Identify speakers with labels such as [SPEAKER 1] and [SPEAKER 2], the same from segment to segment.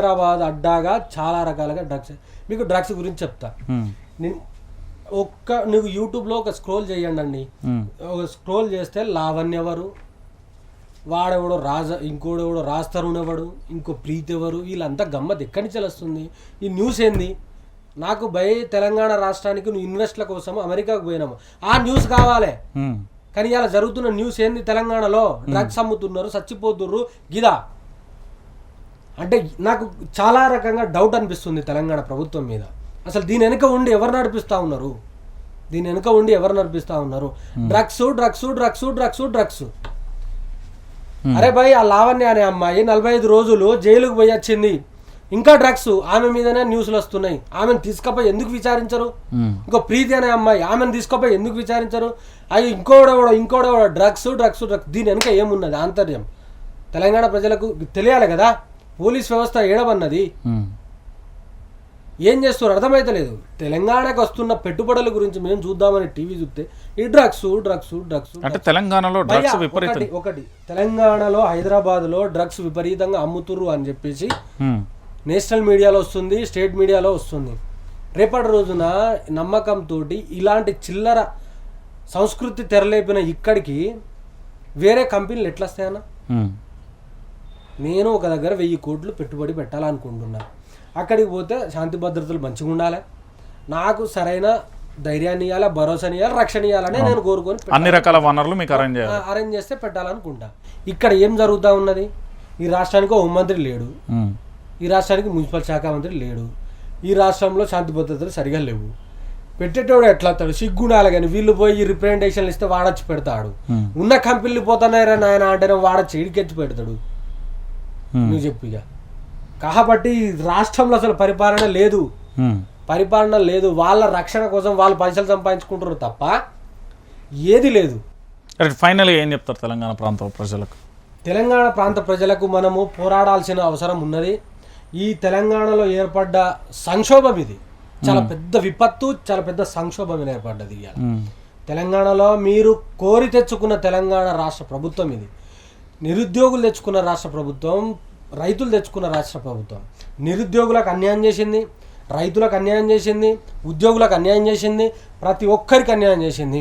[SPEAKER 1] హైదరాబాద్ అడ్డాగా చాలా రకాలుగా డ్రగ్స్. మీకు డ్రగ్స్ గురించి చెప్తా. నేను ఒక్క నువ్వు యూట్యూబ్లో ఒక స్క్రోల్ చేయండి అండి. ఒక స్క్రోల్ చేస్తే లావణ్య ఎవరు వాడెవడో రాజ ఇంకోడెవడో రాజ్ తరుణ్ ఎవడు ఇంకో ప్రీతి ఎవరు వీళ్ళంతా గమ్మత్ ఎక్కడి నుంచి వస్తుంది ఈ న్యూస్ ఏంది? నాకు భయ తెలంగాణ రాష్ట్రానికి నువ్వు ఇన్వెస్ట్ల కోసం అమెరికాకు పోయినాము. ఆ న్యూస్ కావాలి. కానీ ఇలా జరుగుతున్న న్యూస్ ఏంది తెలంగాణలో? డ్రగ్స్ అమ్ముతున్నారు చచ్చిపోతుర్రు. గిదా. అంటే నాకు చాలా రకంగా డౌట్ అనిపిస్తుంది తెలంగాణ ప్రభుత్వం మీద. అసలు దీని వెనుక ఉండి ఎవరు నడిపిస్తా ఉన్నారు? దీని వెనుక ఉండి ఎవరు నడిపిస్తా ఉన్నారు? Drugs drugs drugs drugs drugs. అరే భయ్ ఆ లావణ్య అనే అమ్మాయి నలభై ఐదు రోజులు జైలుకు పోయి వచ్చింది. ఇంకా డ్రగ్స్ ఆమె మీదనే న్యూస్లు వస్తున్నాయి. ఆమెను తీసుకపోయి ఎందుకు విచారించరు?
[SPEAKER 2] ఉమ్,
[SPEAKER 1] ఇంకో ప్రీతి అనే అమ్మాయి ఆమెను తీసుకుపోయి ఎందుకు విచారించరు? అవి ఇంకోడెవడో ఇంకోడెవడో డ్రగ్స్ డ్రగ్స్ డ్రగ్స్. దీని వెనుక ఏమున్నది? ఆంతర్యం. తెలంగాణ ప్రజలకు తెలియాలి కదా? పోలీస్ వ్యవస్థ ఏడవన్నది. ఏం చేస్తున్నారు అర్థమైతలేదు. తెలంగాణకు వస్తున్న పెట్టుబడుల గురించి మేము చూద్దామని టీవీ చూస్తే ఈ డ్రగ్స్ డ్రగ్స్ డ్రగ్స్
[SPEAKER 2] అంటే తెలంగాణలో డ్రగ్స్
[SPEAKER 1] ఒకటి ఒకటి. తెలంగాణలో హైదరాబాద్లో డ్రగ్స్ విపరీతంగా అమ్ముతుర్రు అని చెప్పేసి నేషనల్ మీడియాలో వస్తుంది స్టేట్ మీడియాలో వస్తుంది. రేపటి రోజున నమ్మకంతో ఇలాంటి చిల్లర సంస్కృతి తెరలేపిన ఇక్కడికి వేరే కంపెనీలు ఎట్లా వస్తాయన్న నేను ఒక దగ్గర వెయ్యి కోట్లు పెట్టుబడి పెట్టాలనుకుంటున్నా. అక్కడికి పోతే శాంతి భద్రతలు మంచిగా ఉండాలి. నాకు సరైన ధైర్యాన్ని ఇవ్వాలి భరోసాని ఇవ్వాలి రక్షణ ఇవ్వాలని నేను కోరుకొని.
[SPEAKER 2] అన్ని రకాల వనరులు మీకు అరేంజ్
[SPEAKER 1] అరేంజ్ చేస్తే పెట్టాలనుకుంటా. ఇక్కడ ఏం జరుగుతూ ఉన్నది? ఈ రాష్ట్రానికి హోంమంత్రి లేడు. ఈ రాష్ట్రానికి మున్సిపల్ శాఖ మంత్రి లేడు. ఈ రాష్ట్రంలో శాంతి భద్రతలు సరిగా లేవు. పెట్టేటోడు ఎట్లా వస్తాడు? సిగ్గుండాలి కానీ వీళ్ళు పోయి రిప్రజెంటేషన్లు ఇస్తే వాడొచ్చి పెడతాడు. ఉన్న కంపెనీలు పోతున్నాయిరా నాయన అంటేనే వాడొచ్చి ఇడికెచ్చి పెడతాడు. నువ్వు చెప్పు ఇక. కాబట్టి రాష్ట్రంలో అసలు పరిపాలన లేదు.
[SPEAKER 2] ఉమ్.
[SPEAKER 1] పరిపాలన లేదు. వాళ్ళ రక్షణ కోసం వాళ్ళు పైసలు సంపాదించుకుంటారు తప్ప ఏది లేదు.
[SPEAKER 2] రైట్ ఫైనల్గా ఏం చెప్తారు తెలంగాణ ప్రాంత ప్రజలకు?
[SPEAKER 1] తెలంగాణ ప్రాంత ప్రజలకు మనము పోరాడాల్సిన అవసరం ఉన్నది. ఈ తెలంగాణలో ఏర్పడ్డ సంక్షోభం ఇది. చాలా పెద్ద విపత్తు చాలా పెద్ద సంక్షోభం ఏర్పడ్డది ఇవాళ. తెలంగాణలో మీరు కోరి తెచ్చుకున్న తెలంగాణ రాష్ట్ర ప్రభుత్వం ఇది. నిరుద్యోగులు తెచ్చుకున్న రాష్ట్ర ప్రభుత్వం రైతులు తెచ్చుకున్న రాష్ట్ర ప్రభుత్వం. నిరుద్యోగులకు అన్యాయం చేసింది రైతులకు అన్యాయం చేసింది ఉద్యోగులకు అన్యాయం చేసింది ప్రతి ఒక్కరికి అన్యాయం చేసింది.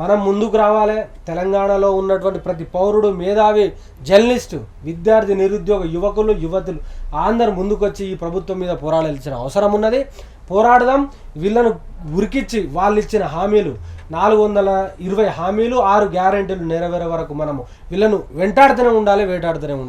[SPEAKER 1] మనం ముందుకు రావాలి. తెలంగాణలో ఉన్నటువంటి ప్రతి పౌరుడు మేధావి జర్నలిస్టు విద్యార్థి నిరుద్యోగ యువకులు యువతులు అందరు ముందుకొచ్చి ఈ ప్రభుత్వం మీద పోరాడాల్సిన అవసరం ఉన్నది. పోరాడదాం. వీళ్ళను ఉరికిచ్చి వాళ్ళు ఇచ్చిన హామీలు నాలుగు వందల ఇరవై హామీలు ఆరు గ్యారంటీలు నెరవేరే వరకు మనము వీళ్ళను వెంటాడుతూనే ఉండాలి వేటాడుతూనే ఉండాలి.